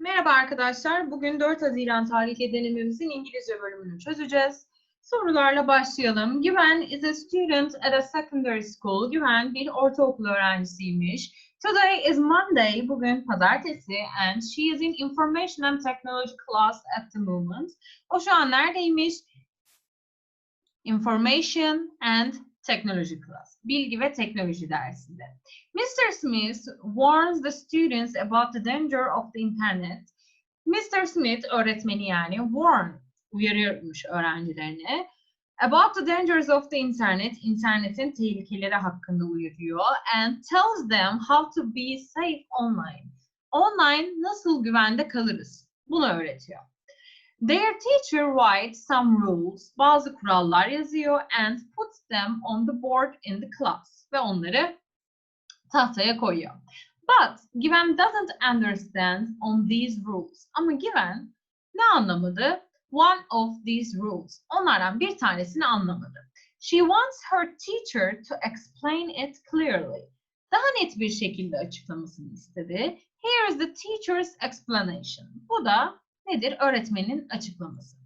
Merhaba arkadaşlar. Bugün 4 Haziran tarihli denememizin İngilizce bölümünü çözeceğiz. Sorularla başlayalım. Güven is a student at a secondary school. Güven bir ortaokul öğrencisiymiş. Today is Monday. Bugün pazartesi and she is in information and technology class at the moment. O şu an neredeymiş? Information and Technology class. Bilgi ve teknoloji dersinde. Mr. Smith warns the students about the danger of the internet. Mr. Smith öğretmeni yani warn uyarıyormuş öğrencilerine. About the dangers of the internet, internetin tehlikeleri hakkında uyarıyor and tells them how to be safe online. Online nasıl güvende kalırız? Bunu öğretiyor. Their teacher writes some rules, bazı kurallar yazıyor and puts them on the board in the class ve onları tahtaya koyuyor. But Given doesn't understand on these rules. Ama Given ne anlamadı? One of these rules. Onlardan bir tanesini anlamadı. She wants her teacher to explain it clearly. Daha net bir şekilde açıklamasını istedi. Here is the teacher's explanation. Bu da nedir? Öğretmenin açıklaması.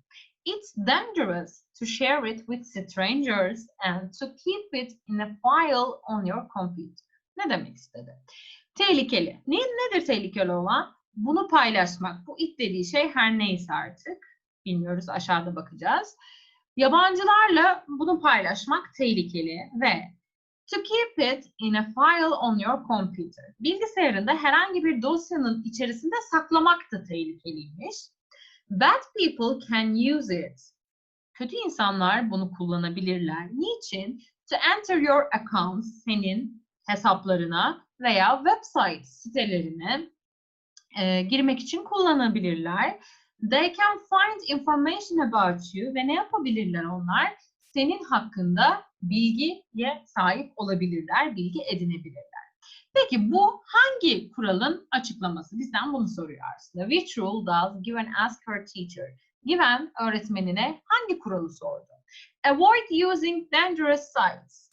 It's dangerous to share it with strangers and to keep it in a file on your computer. Ne demek istedi? Tehlikeli. Ne, nedir tehlikeli olan? Bunu paylaşmak. Bu it dediği şey her neyse artık. Bilmiyoruz aşağıda bakacağız. Yabancılarla bunu paylaşmak tehlikeli ve to keep it in a file on your computer. Bilgisayarında herhangi bir dosyanın içerisinde saklamak da tehlikeliymiş. Bad people can use it. Kötü insanlar bunu kullanabilirler. Niçin? To enter your account, senin hesaplarına veya website sitelerine e, girmek için kullanabilirler. They can find information about you ve ne yapabilirler onlar? Senin hakkında bilgiye sahip olabilirler, bilgi edinebilirler. Peki bu hangi kuralın açıklaması? Bizden bunu soruyor aslında. Which rule does Given ask her teacher? Given öğretmenine hangi kuralı sordu? Avoid using dangerous sites.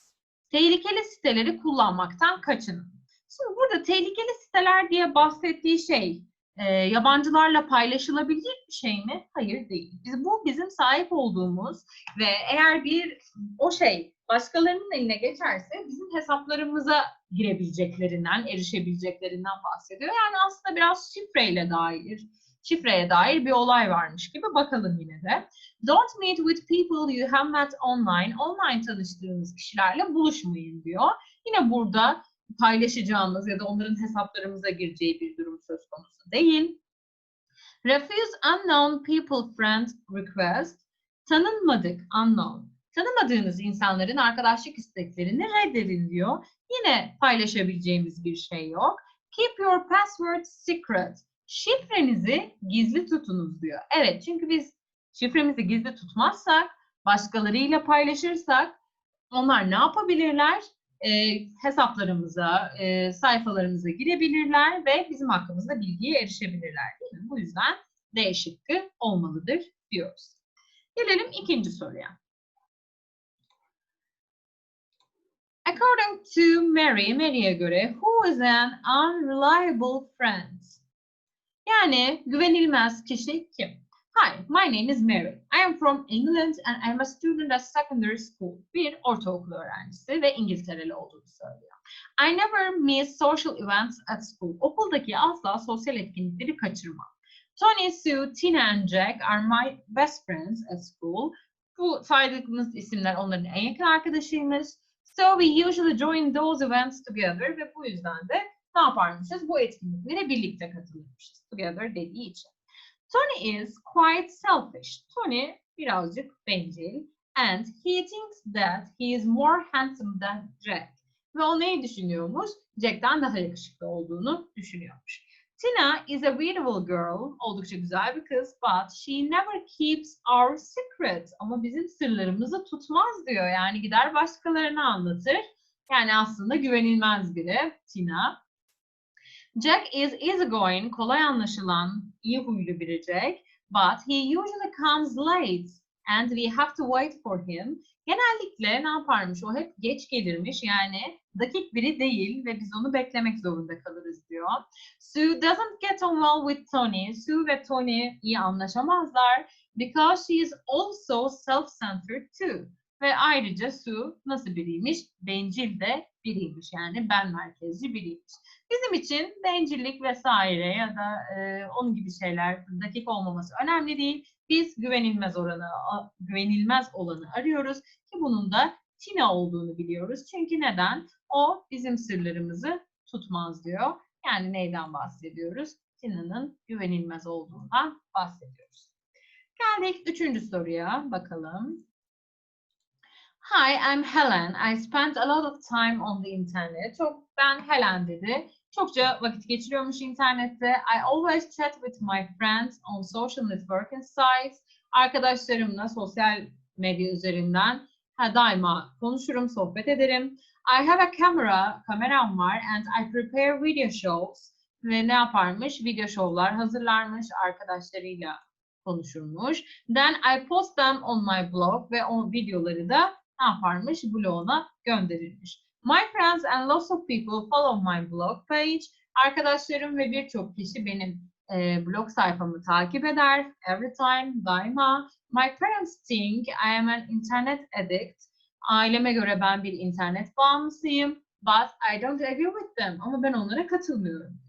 Tehlikeli siteleri kullanmaktan kaçının. Şimdi burada tehlikeli siteler diye bahsettiği şey e, yabancılarla paylaşılabilecek bir şey mi? Hayır değil. Biz, bu bizim sahip olduğumuz ve eğer bir o şey başkalarının eline geçerse bizim hesaplarımıza girebileceklerinden, erişebileceklerinden bahsediyor. Yani aslında biraz şifreyle dair, şifreye dair bir olay varmış gibi bakalım yine de. Don't meet with people you have met online. Online tanıştığınız kişilerle buluşmayın diyor. Yine burada paylaşacağımız ya da onların hesaplarımıza gireceği bir durum söz konusu değil. Refuse unknown people friend request. Tanınmadık, unknown. Tanımadığınız insanların arkadaşlık isteklerini reddedin diyor. Yine paylaşabileceğimiz bir şey yok. Keep your password secret. Şifrenizi gizli tutunuz diyor. Evet çünkü biz şifremizi gizli tutmazsak, başkalarıyla paylaşırsak onlar ne yapabilirler? E, hesaplarımıza, e, sayfalarımıza girebilirler ve bizim hakkımızda bilgiye erişebilirler değil mi? Bu yüzden D şıkkı olmalıdır diyoruz. Gelelim ikinci soruya. According to Mary, Mary'e göre who is an unreliable friend? Yani güvenilmez kişi kim? Hi, my name is Mary. I am from England and I'm a student at secondary school. Bir ortaokul öğrencisi ve İngiltereli olduğunu söylüyor. I never miss social events at school. Okuldaki asla sosyal etkinlikleri kaçırmam. Tony, Sue, Tina and Jack are my best friends at school. Bu saydığımız isimler onların en yakın arkadaşıymış. So we usually join those events together ve bu yüzden de ne yaparmışız? Bu etkinliklere birlikte katılırmışız. Together dediği için. Tony is quite selfish. Tony birazcık bencil. And he thinks that he is more handsome than Jack. Ve o neyi düşünüyormuş? Jack'ten daha yakışıklı olduğunu düşünüyormuş. Tina is a beautiful girl. Oldukça güzel bir kız. But she never keeps our secrets. Ama bizim sırlarımızı tutmaz diyor. Yani gider başkalarına anlatır. Yani aslında güvenilmez biri Tina. Jack is easygoing, kolay anlaşılan, iyi huylu Jack. But he usually comes late and we have to wait for him. Genellikle ne yaparmış? O hep geç gelirmiş. Yani dakik biri değil ve biz onu beklemek zorunda kalırız diyor. Sue doesn't get on well with Tony. Sue ve Tony iyi anlaşamazlar because she is also self-centered too. Ve ayrıca Sue nasıl biriymiş? Bencil de biriymiş. Yani ben merkezci biriymiş. Bizim için bencillik vesaire ya da e, onun gibi şeyler dakik olmaması önemli değil. Biz güvenilmez oranı, güvenilmez olanı arıyoruz ki bunun da Tina olduğunu biliyoruz. Çünkü neden? O bizim sırlarımızı tutmaz diyor. Yani neyden bahsediyoruz? Tina'nın güvenilmez olduğundan bahsediyoruz. Geldik üçüncü soruya bakalım. Hi, I'm Helen. I spent a lot of time on the internet. Çok ben Helen dedi. Çokça vakit geçiriyormuş internette. I always chat with my friends on social networking sites. Arkadaşlarımla sosyal medya üzerinden ha, daima konuşurum, sohbet ederim. I have a camera, kameram var and I prepare video shows. Ve ne yaparmış? Video şovlar hazırlarmış arkadaşlarıyla konuşurmuş. Then I post them on my blog ve o videoları da ne yaparmış? Bloguna gönderirmiş. My friends and lots of people follow my blog page. Arkadaşlarım ve birçok kişi benim e, blog sayfamı takip eder. Every time, daima. My parents think I am an internet addict. Aileme göre ben bir internet bağımlısıyım. But I don't agree with them. Ama ben onlara katılmıyorum.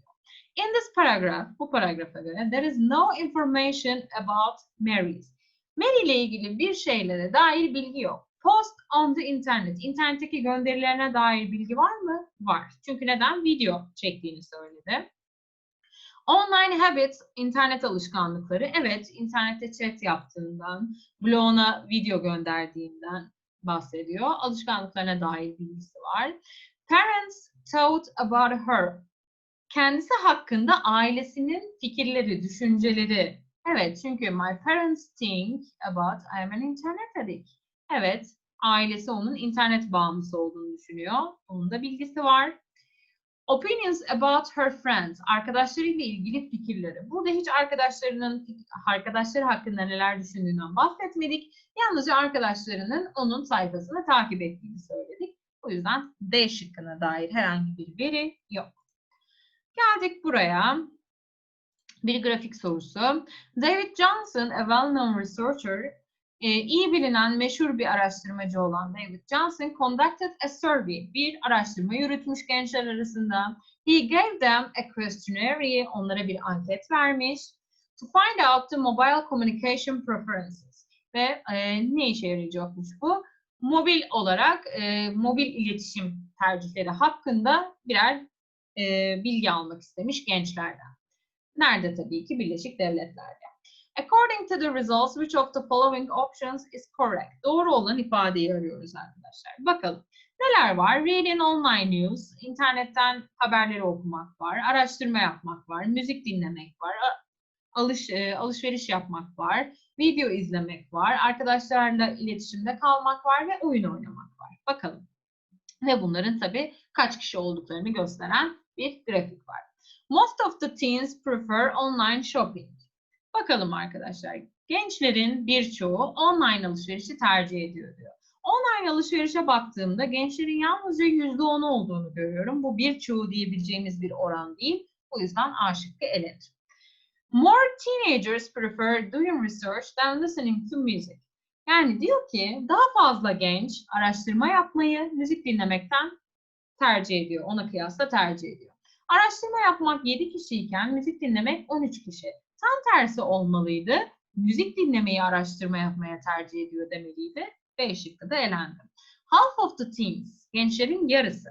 In this paragraph, bu paragrafa göre there is no information about Mary's. Mary ile ilgili bir şeylere dair bilgi yok. Post on the internet. İnternetteki gönderilerine dair bilgi var mı? Var. Çünkü neden? Video çektiğini söyledi. Online habits, internet alışkanlıkları. Evet, internette chat yaptığından, bloguna video gönderdiğinden bahsediyor. Alışkanlıklarına dair bilgisi var. Parents thought about her. Kendisi hakkında ailesinin fikirleri, düşünceleri. Evet, çünkü my parents think about I am an internet addict. Evet, ailesi onun internet bağımlısı olduğunu düşünüyor. Onun da bilgisi var. Opinions about her friends. Arkadaşlarıyla ilgili fikirleri. Burada hiç arkadaşlarının arkadaşları hakkında neler düşündüğünden bahsetmedik. Yalnızca arkadaşlarının onun sayfasını takip ettiğini söyledik. O yüzden D şıkkına dair herhangi bir veri yok. Geldik buraya. Bir grafik sorusu. David Johnson, a well-known researcher, e, iyi bilinen meşhur bir araştırmacı olan David Johnson conducted a survey, bir araştırma yürütmüş gençler arasında. He gave them a questionnaire, onlara bir anket vermiş. To find out the mobile communication preferences. Ve e, ne işe yarayacakmış bu? Mobil olarak e, mobil iletişim tercihleri hakkında birer e, bilgi almak istemiş gençlerden. Nerede tabii ki Birleşik Devletler'de. According to the results, which of the following options is correct? Doğru olan ifadeyi arıyoruz arkadaşlar. Bakalım. Neler var? Reading online news, internetten haberleri okumak var, araştırma yapmak var, müzik dinlemek var, alış, e, alışveriş yapmak var, video izlemek var, arkadaşlarla iletişimde kalmak var ve oyun oynamak var. Bakalım. Ve bunların tabii kaç kişi olduklarını gösteren bir grafik var. Most of the teens prefer online shopping. Bakalım arkadaşlar. Gençlerin birçoğu online alışverişi tercih ediyor diyor. Online alışverişe baktığımda gençlerin yalnızca %10 olduğunu görüyorum. Bu birçoğu diyebileceğimiz bir oran değil. O yüzden A şıkkı elenir. More teenagers prefer doing research than listening to music. Yani diyor ki daha fazla genç araştırma yapmayı müzik dinlemekten tercih ediyor. Ona kıyasla tercih ediyor. Araştırma yapmak 7 kişiyken müzik dinlemek 13 kişi. Tam tersi olmalıydı. Müzik dinlemeyi araştırma yapmaya tercih ediyor demeliydi. B şıkkı da elendi. Half of the teens, gençlerin yarısı.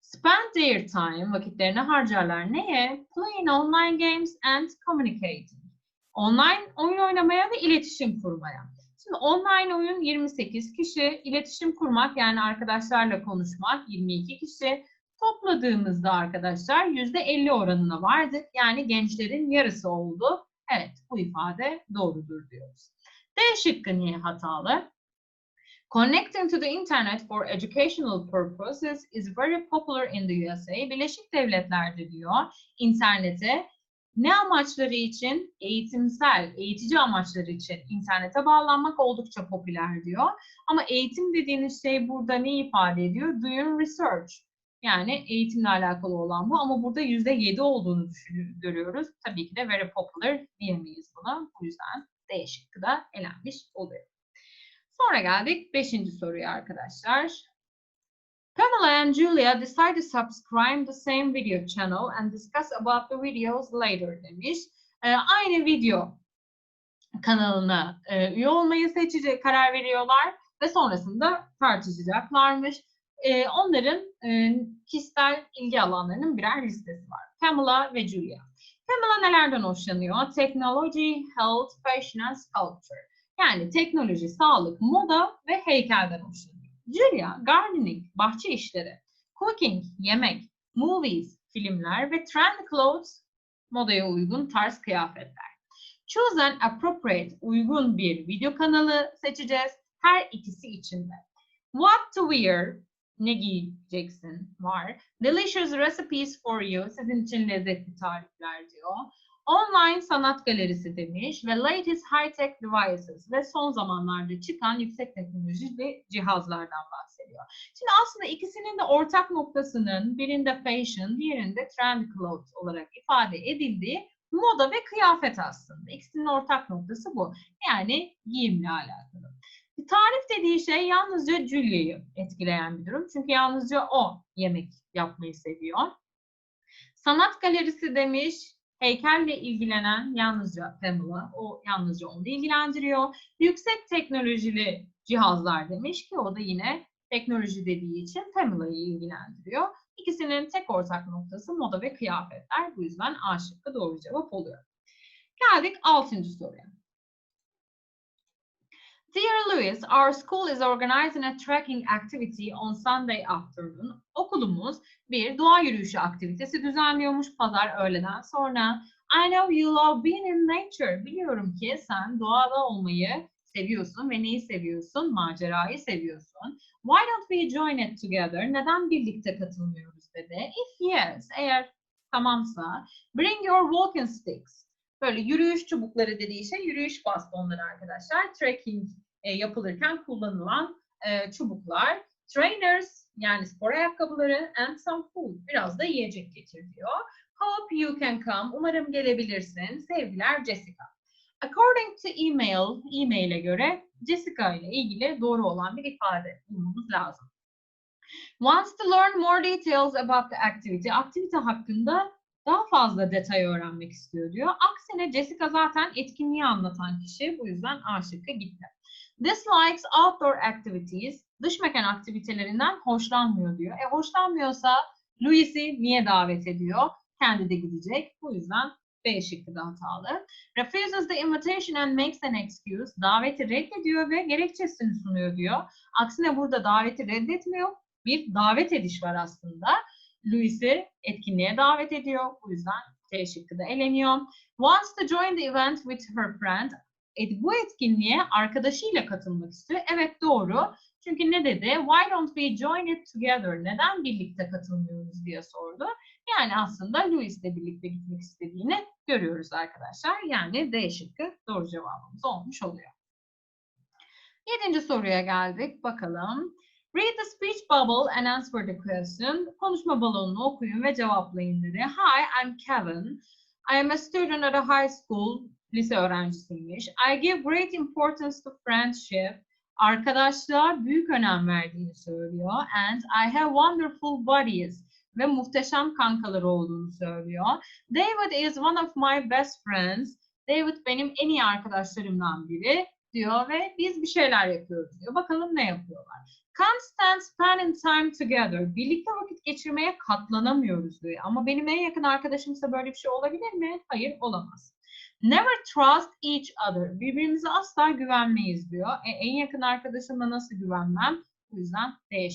Spend their time, vakitlerini harcarlar neye? Playing online games and communicating. Online oyun oynamaya ve iletişim kurmaya. Şimdi online oyun 28 kişi, iletişim kurmak yani arkadaşlarla konuşmak 22 kişi. Topladığımızda arkadaşlar %50 oranına vardık. Yani gençlerin yarısı oldu. Evet bu ifade doğrudur diyoruz. D şıkkı niye hatalı? Connecting to the internet for educational purposes is very popular in the USA. Birleşik Devletler'de diyor internete Ne amaçları için? Eğitimsel, eğitici amaçları için internete bağlanmak oldukça popüler diyor. Ama eğitim dediğiniz şey burada ne ifade ediyor? Doing research. Yani eğitimle alakalı olan bu ama burada %7 olduğunu görüyoruz. Tabii ki de very popular diyemeyiz buna. Bu yüzden D şıkkı da elenmiş oluyor. Sonra geldik 5. soruya arkadaşlar. Pamela and Julia decide to subscribe the same video channel and discuss about the videos later demiş. Ee, aynı video kanalına e, üye olmayı seçecek karar veriyorlar ve sonrasında tartışacaklarmış. Ee, onların e, kişisel ilgi alanlarının birer listesi var. Pamela ve Julia. Pamela nelerden hoşlanıyor? Technology, health, fashion and sculpture. Yani teknoloji, sağlık, moda ve heykelden hoşlanıyor. Julia, gardening, bahçe işleri, cooking, yemek, movies, filmler ve trend clothes, modaya uygun tarz kıyafetler. Choose an appropriate, uygun bir video kanalı seçeceğiz. Her ikisi için de. What to wear, ne giyeceksin var. Delicious recipes for you, sizin için lezzetli tarifler diyor. Online sanat galerisi demiş ve latest high-tech devices ve son zamanlarda çıkan yüksek teknolojili cihazlardan bahsediyor. Şimdi aslında ikisinin de ortak noktasının birinde fashion, diğerinde trend clothes olarak ifade edildiği moda ve kıyafet aslında. İkisinin ortak noktası bu. Yani giyimle alakalı. Tarif dediği şey yalnızca Julia'yı etkileyen bir durum. Çünkü yalnızca o yemek yapmayı seviyor. Sanat galerisi demiş, heykelle ilgilenen yalnızca Pamela, o yalnızca onu ilgilendiriyor. Yüksek teknolojili cihazlar demiş ki o da yine teknoloji dediği için Pamela'yı ilgilendiriyor. İkisinin tek ortak noktası moda ve kıyafetler. Bu yüzden A şıkkı doğru cevap oluyor. Geldik 6. soruya. Dear Louis, our school is organizing a trekking activity on Sunday afternoon. Okulumuz bir doğa yürüyüşü aktivitesi düzenliyormuş pazar öğleden sonra. I know you love being in nature. Biliyorum ki sen doğada olmayı seviyorsun ve neyi seviyorsun? Macerayı seviyorsun. Why don't we join it together? Neden birlikte katılmıyoruz dedi. If yes, eğer tamamsa bring your walking sticks. Böyle yürüyüş çubukları dediği şey yürüyüş bastonları arkadaşlar. Trekking e, yapılırken kullanılan e, çubuklar. Trainers yani spor ayakkabıları and some food. Biraz da yiyecek getir diyor. Hope you can come. Umarım gelebilirsin. Sevgiler Jessica. According to email, e-mail'e göre Jessica ile ilgili doğru olan bir ifade bulmamız lazım. Wants to learn more details about the activity. Aktivite hakkında daha fazla detay öğrenmek istiyor diyor. Aksine Jessica zaten etkinliği anlatan kişi. Bu yüzden A şıkkı gitti. Dislikes outdoor activities. Dış mekan aktivitelerinden hoşlanmıyor diyor. E hoşlanmıyorsa Louis'i niye davet ediyor? Kendi de gidecek. Bu yüzden B şıkkı da hatalı. Refuses the invitation and makes an excuse. Daveti reddediyor ve gerekçesini sunuyor diyor. Aksine burada daveti reddetmiyor. Bir davet ediş var aslında. Louis'i etkinliğe davet ediyor. Bu yüzden C şıkkı da eleniyor. Wants to join the event with her friend. E, bu etkinliğe arkadaşıyla katılmak istiyor. Evet doğru. Çünkü ne dedi? Why don't we join it together? Neden birlikte katılmıyoruz diye sordu. Yani aslında Louis'le birlikte gitmek istediğini görüyoruz arkadaşlar. Yani D şıkkı doğru cevabımız olmuş oluyor. Yedinci soruya geldik. Bakalım. Read the speech bubble and answer the question. Konuşma balonunu okuyun ve cevaplayın dedi. Hi, I'm Kevin. I am a student at a high school. Lise öğrencisiymiş. I give great importance to friendship. Arkadaşlığa büyük önem verdiğini söylüyor. And I have wonderful buddies. Ve muhteşem kankaları olduğunu söylüyor. David is one of my best friends. David benim en iyi arkadaşlarımdan biri diyor ve biz bir şeyler yapıyoruz diyor. Bakalım ne yapıyorlar. Can't stand spending time together. Birlikte vakit geçirmeye katlanamıyoruz diyor. Ama benim en yakın arkadaşımsa böyle bir şey olabilir mi? Hayır olamaz. Never trust each other. Birbirimize asla güvenmeyiz diyor. E, en yakın arkadaşıma nasıl güvenmem? Bu yüzden D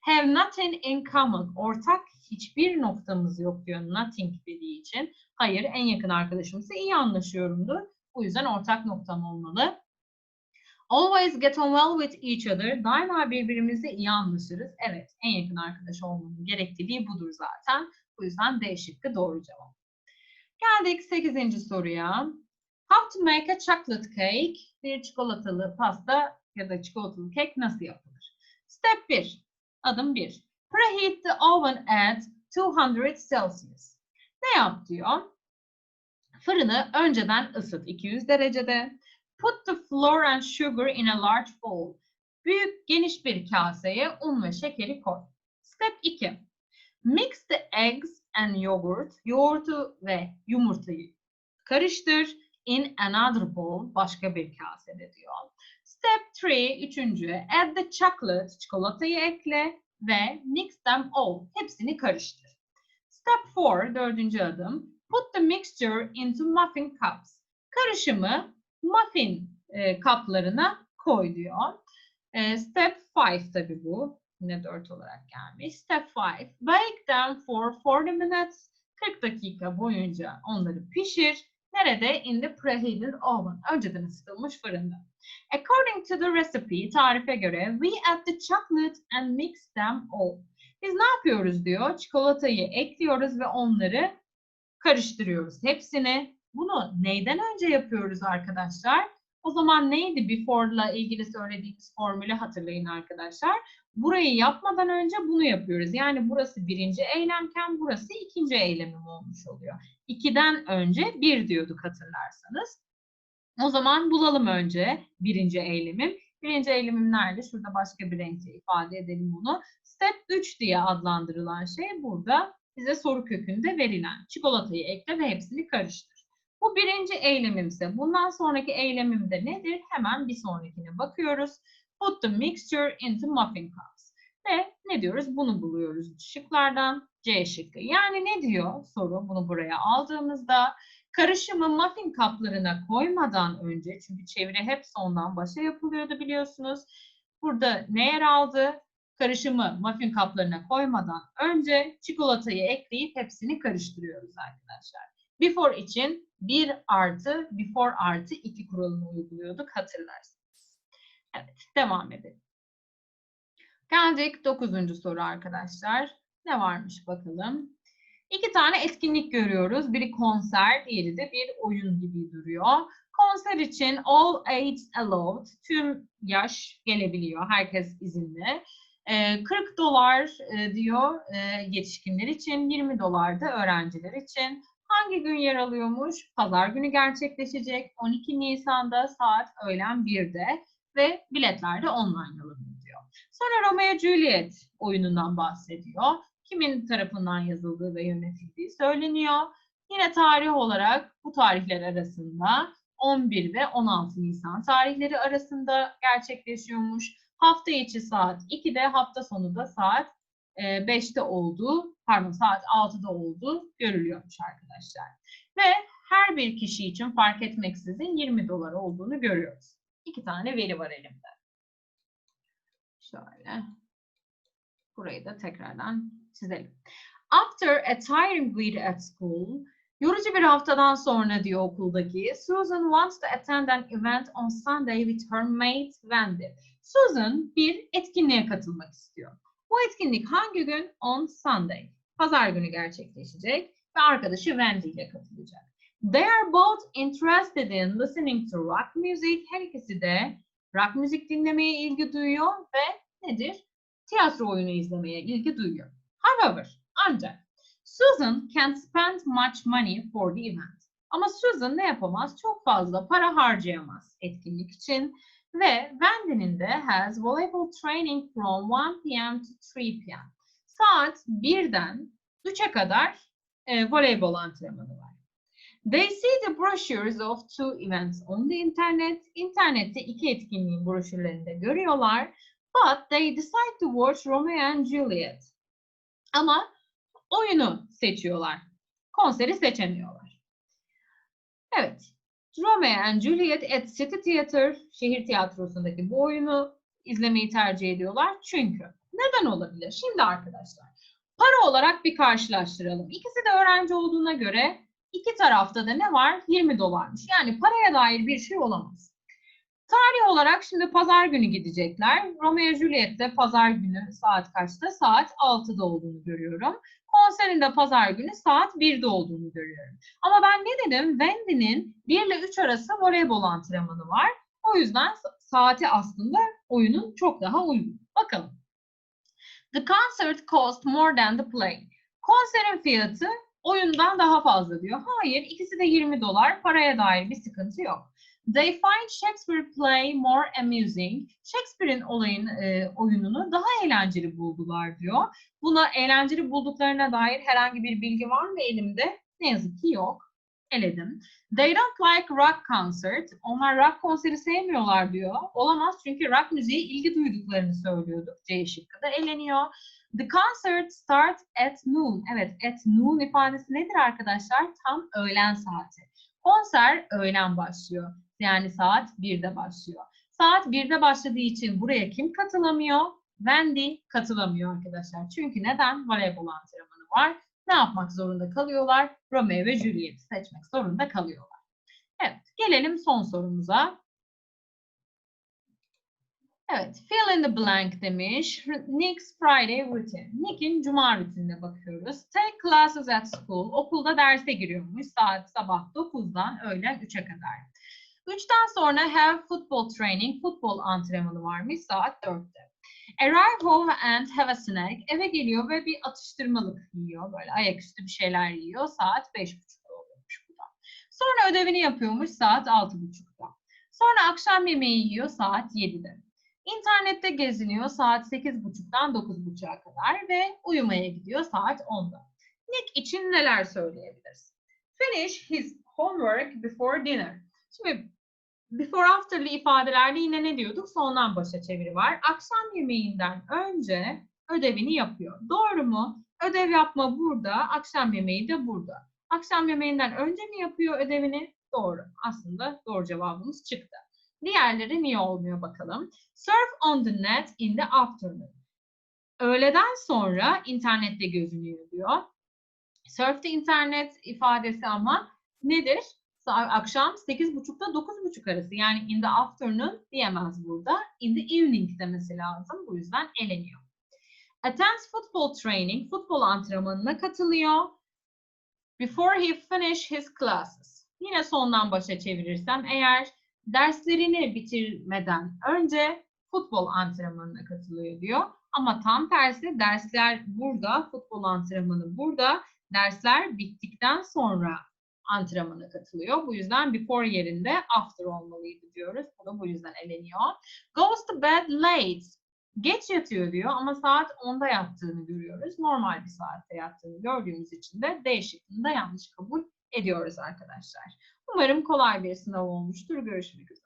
Have nothing in common. Ortak hiçbir noktamız yok diyor nothing dediği için. Hayır en yakın arkadaşımsa iyi anlaşıyorumdur. Bu yüzden ortak noktam olmalı. Always get on well with each other. Daima birbirimizle iyi anlaşırız. Evet, en yakın arkadaş olmanın gerekliliği budur zaten. Bu yüzden D şıkkı doğru cevap. Geldik 8. soruya. How to make a chocolate cake? Bir çikolatalı pasta ya da çikolatalı kek nasıl yapılır? Step 1. Adım 1. Preheat the oven at 200 Celsius. Ne yap diyor? Fırını önceden ısıt 200 derecede. Put the flour and sugar in a large bowl. Büyük geniş bir kaseye un ve şekeri koy. Step 2. Mix the eggs and yogurt. Yoğurtu ve yumurtayı karıştır in another bowl. Başka bir kasede diyor. Step 3. Üçüncü. Add the chocolate. Çikolatayı ekle ve mix them all. Hepsini karıştır. Step 4. Dördüncü adım. Put the mixture into muffin cups. Karışımı muffin e, kaplarına koy diyor. E, step 5 tabi bu. Yine 4 olarak gelmiş. Step 5. Bake them for 40 minutes. 40 dakika boyunca onları pişir. Nerede? In the preheated oven. Önceden ısıtılmış fırında. According to the recipe, tarife göre we add the chocolate and mix them all. Biz ne yapıyoruz diyor? Çikolatayı ekliyoruz ve onları karıştırıyoruz hepsini. Bunu neyden önce yapıyoruz arkadaşlar? O zaman neydi before'la ilgili söylediğimiz formülü hatırlayın arkadaşlar. Burayı yapmadan önce bunu yapıyoruz. Yani burası birinci eylemken burası ikinci eylemim olmuş oluyor. İkiden önce bir diyorduk hatırlarsanız. O zaman bulalım önce birinci eylemim. Birinci eylemim nerede? Şurada başka bir renkle ifade edelim bunu. Step 3 diye adlandırılan şey burada bize soru kökünde verilen. Çikolatayı ekle ve hepsini karıştır. Bu birinci eylemimse bundan sonraki eylemim de nedir? Hemen bir sonrakine bakıyoruz. Put the mixture into muffin cups. Ve ne diyoruz? Bunu buluyoruz şıklardan. C şıkkı. Yani ne diyor soru bunu buraya aldığımızda? Karışımı muffin kaplarına koymadan önce, çünkü çeviri hep sondan başa yapılıyordu biliyorsunuz. Burada ne yer aldı? Karışımı muffin kaplarına koymadan önce çikolatayı ekleyip hepsini karıştırıyoruz arkadaşlar. Before için 1 artı before artı 2 kuralını uyguluyorduk hatırlarsınız. Evet devam edelim. Geldik 9. soru arkadaşlar. Ne varmış bakalım. İki tane etkinlik görüyoruz. Biri konser, diğeri de bir oyun gibi duruyor. Konser için all age allowed, tüm yaş gelebiliyor, herkes izinli. Ee, 40 dolar e, diyor e, yetişkinler için, 20 dolar da öğrenciler için. Hangi gün yer alıyormuş? Pazar günü gerçekleşecek. 12 Nisan'da saat öğlen 1'de ve biletler de online alınıyor diyor. Sonra Romeo Juliet oyunundan bahsediyor. Kimin tarafından yazıldığı ve yönetildiği söyleniyor. Yine tarih olarak bu tarihler arasında 11 ve 16 Nisan tarihleri arasında gerçekleşiyormuş. Hafta içi saat 2'de, hafta sonu da saat 5'te olduğu, pardon saat 6'da olduğu görülüyormuş arkadaşlar. Ve her bir kişi için fark etmeksizin 20 dolar olduğunu görüyoruz. İki tane veri var elimde. Şöyle. Burayı da tekrardan çizelim. After a tiring week at school, yorucu bir haftadan sonra diyor okuldaki, Susan wants to attend an event on Sunday with her mate Wendy. Susan bir etkinliğe katılmak istiyor. Bu etkinlik hangi gün? On Sunday. Pazar günü gerçekleşecek ve arkadaşı Wendy ile katılacak. They are both interested in listening to rock music. Her ikisi de rock müzik dinlemeye ilgi duyuyor ve nedir? Tiyatro oyunu izlemeye ilgi duyuyor. However, ancak Susan can't spend much money for the event. Ama Susan ne yapamaz? Çok fazla para harcayamaz etkinlik için. Ve Wendy'nin de has volleyball training from 1 p.m. to 3 p.m. Saat 1'den 3'e kadar e, voleybol antrenmanı var. They see the brochures of two events on the internet. İnternette iki etkinliğin broşürlerini de görüyorlar. But they decide to watch Romeo and Juliet. Ama oyunu seçiyorlar. Konseri seçemiyorlar. Evet. Romeo and Juliet at City Theatre, şehir tiyatrosundaki bu oyunu izlemeyi tercih ediyorlar. Çünkü neden olabilir? Şimdi arkadaşlar para olarak bir karşılaştıralım. İkisi de öğrenci olduğuna göre iki tarafta da ne var? 20 dolarmış. Yani paraya dair bir şey olamaz. Tarih olarak şimdi pazar günü gidecekler. Romeo Juliet de pazar günü saat kaçta? Saat 6'da olduğunu görüyorum. Konserin de pazar günü saat 1'de olduğunu görüyorum. Ama ben ne dedim? Wendy'nin 1 ile 3 arası voleybol antrenmanı var. O yüzden saati aslında oyunun çok daha uygun. Bakalım. The concert cost more than the play. Konserin fiyatı oyundan daha fazla diyor. Hayır, ikisi de 20 dolar. Paraya dair bir sıkıntı yok. They find Shakespeare play more amusing. Shakespeare'in olayın e, oyununu daha eğlenceli buldular diyor. Buna eğlenceli bulduklarına dair herhangi bir bilgi var mı elimde? Ne yazık ki yok. Eledim. They don't like rock concert. Onlar rock konseri sevmiyorlar diyor. Olamaz çünkü rock müziğe ilgi duyduklarını söylüyorduk. C şıkkı da eleniyor. The concert starts at noon. Evet, at noon ifadesi nedir arkadaşlar? Tam öğlen saati. Konser öğlen başlıyor. Yani saat 1'de başlıyor. Saat 1'de başladığı için buraya kim katılamıyor? Wendy katılamıyor arkadaşlar. Çünkü neden? Voleybol antrenmanı var. Ne yapmak zorunda kalıyorlar? Romeo ve Juliet'i seçmek zorunda kalıyorlar. Evet, gelelim son sorumuza. Evet, fill in the blank demiş. Nick's Friday routine. Nick'in cuma rutinine bakıyoruz. Take classes at school. Okulda derse giriyormuş saat sabah 9'dan öğlen 3'e kadar. 3'ten sonra have football training, futbol antrenmanı varmış saat 4'te. Arrive home and have a snack. Eve geliyor ve bir atıştırmalık yiyor. Böyle ayaküstü bir şeyler yiyor. Saat 5.30'da oluyormuş bu da. Sonra ödevini yapıyormuş saat 6.30'da. Sonra akşam yemeği yiyor saat 7'de. İnternette geziniyor saat 8.30'dan 9.30'a kadar ve uyumaya gidiyor saat 10'da. Nick için neler söyleyebiliriz? Finish his homework before dinner. Şimdi before after'lı ifadelerde yine ne diyorduk? Sondan başa çeviri var. Akşam yemeğinden önce ödevini yapıyor. Doğru mu? Ödev yapma burada, akşam yemeği de burada. Akşam yemeğinden önce mi yapıyor ödevini? Doğru. Aslında doğru cevabımız çıktı. Diğerleri niye olmuyor bakalım. Surf on the net in the afternoon. Öğleden sonra internette gözünüyor diyor. Surf the internet ifadesi ama nedir? Akşam 8.30'da 9.30 arası. Yani in the afternoon diyemez burada. In the evening demesi lazım. Bu yüzden eleniyor. Attends football training. Futbol antrenmanına katılıyor. Before he finish his classes. Yine sondan başa çevirirsem eğer derslerini bitirmeden önce futbol antrenmanına katılıyor diyor. Ama tam tersi dersler burada, futbol antrenmanı burada. Dersler bittikten sonra antrenmana katılıyor. Bu yüzden before yerinde after olmalıydı diyoruz. Bu da bu yüzden eleniyor. Goes to bed late. Geç yatıyor diyor ama saat 10'da yattığını görüyoruz. Normal bir saatte yattığını gördüğümüz için de D şıkkını da yanlış kabul ediyoruz arkadaşlar. Umarım kolay bir sınav olmuştur. Görüşmek üzere.